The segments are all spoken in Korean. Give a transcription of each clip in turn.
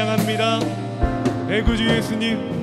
찬양합니다. 애구주 예수님.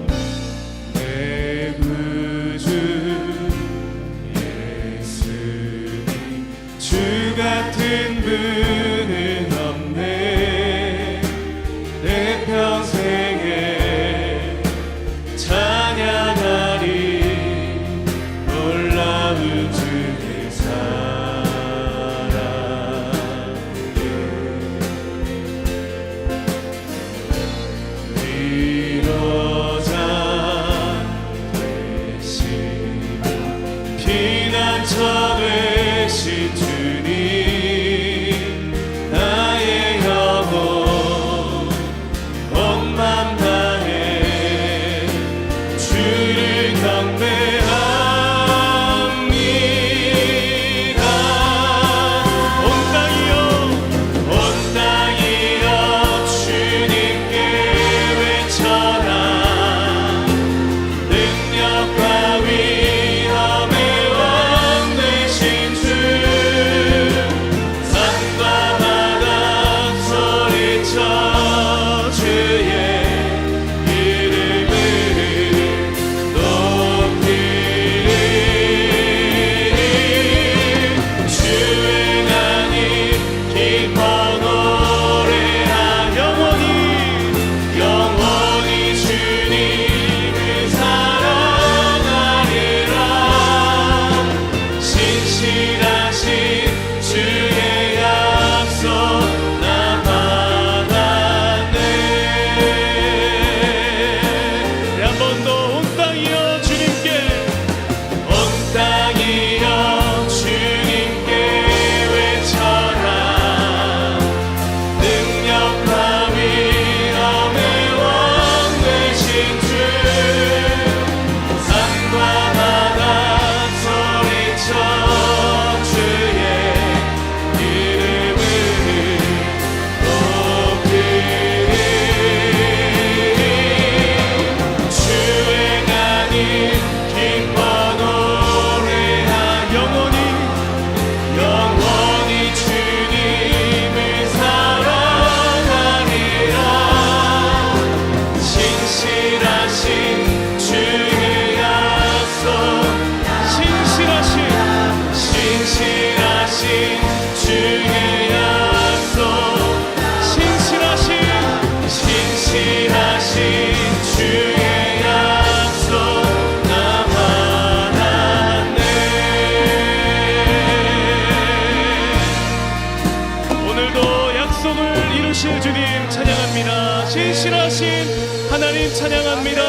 하신 하나님 찬양합니다.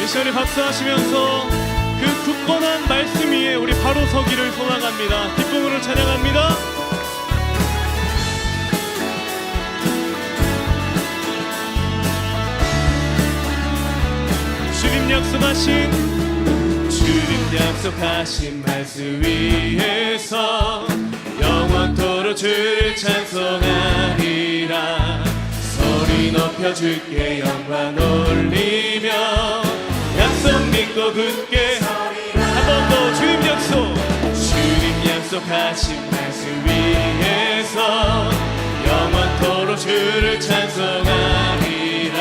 미션이 박수하시면서 그 굳건한 말씀 위에 우리 바로 서기를 소망합니다. 기쁨으로 찬양합니다. 약속하신 주님 약속하신 말씀 위에서 주를 찬송하리라. 소리 높여 주께 영광 올리며. 약속 믿고 굳게 한 번 더 주님 약속. 주님 약속하신 말씀 위에서 영원토록 주를 찬송하리라.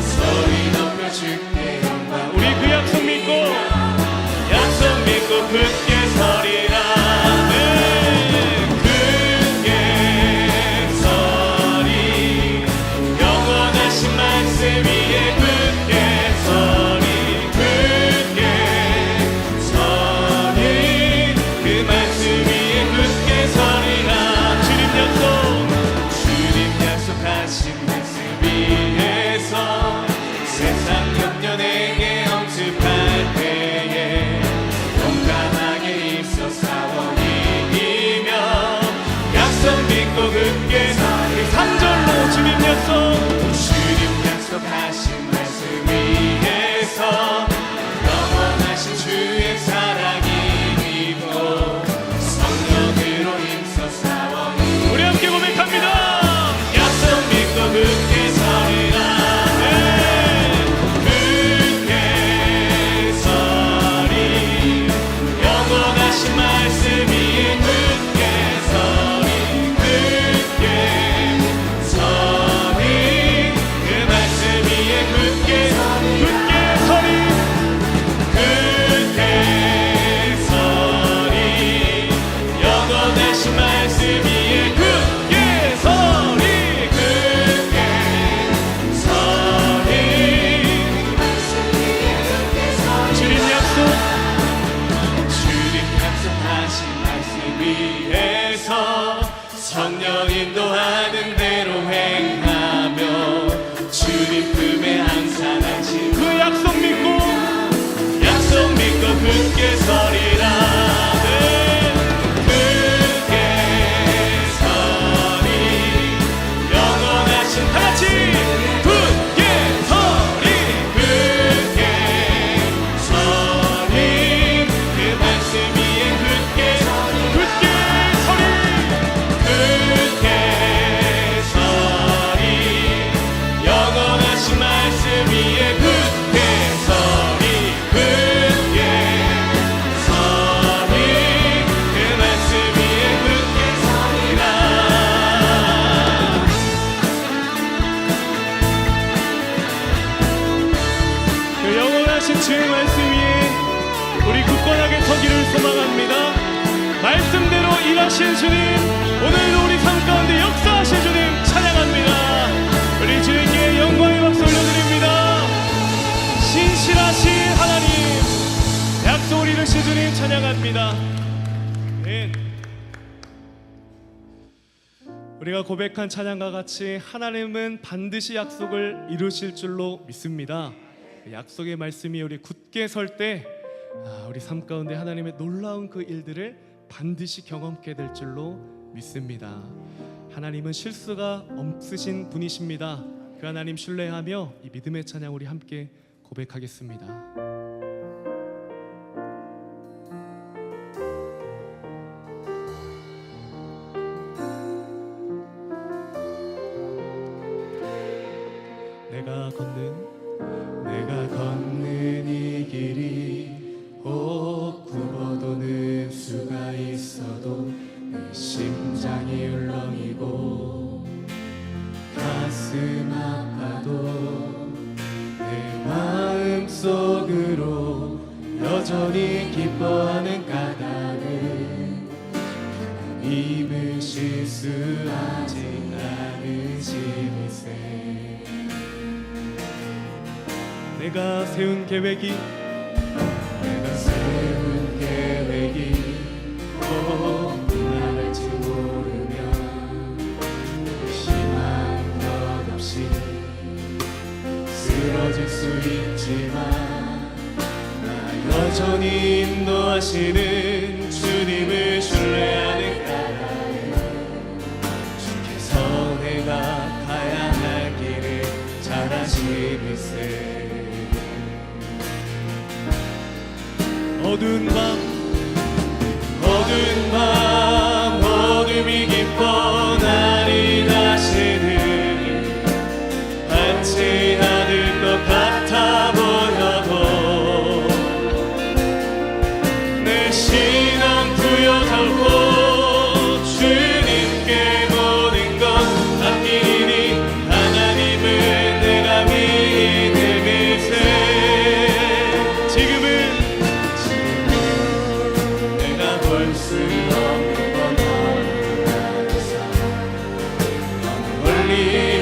소리 높여 주께 영광 우리 그 약속 믿고 약속 믿고 굳게 서리라. 것 없게 산절로 주님 였어 주님 약속하신 위해서 성령 인도하는 대로 행하며 주님 품에 항상 하지 그 약속 믿고 약속 믿고 굳게 서리 일하신 주님, 오늘도 우리 삶 가운데 역사하신 주님 찬양합니다. 우리 주님께 영광의 박수 올려드립니다. 신실하신 하나님, 약속을 이루신 주님 찬양합니다. 네. 우리가 고백한 찬양과 같이 하나님은 반드시 약속을 이루실 줄로 믿습니다. 약속의 말씀이 우리 굳게 설때 아, 우리 삶 가운데 하나님의 놀라운 그 일들을 반드시 경험케 될 줄로 믿습니다. 하나님은 실수가 없으신 분이십니다. 그 하나님 신뢰하며 이 믿음의 찬양 우리 함께 고백하겠습니다. 내 심장이 울렁이고 가슴 아파도 내 마음 속으로 여전히 기뻐하는 까닭은 입을 실수하지 않으시니세 내가 세운 계획이 쓰러질 수 있지만 나 여전히 인도하시는 멀리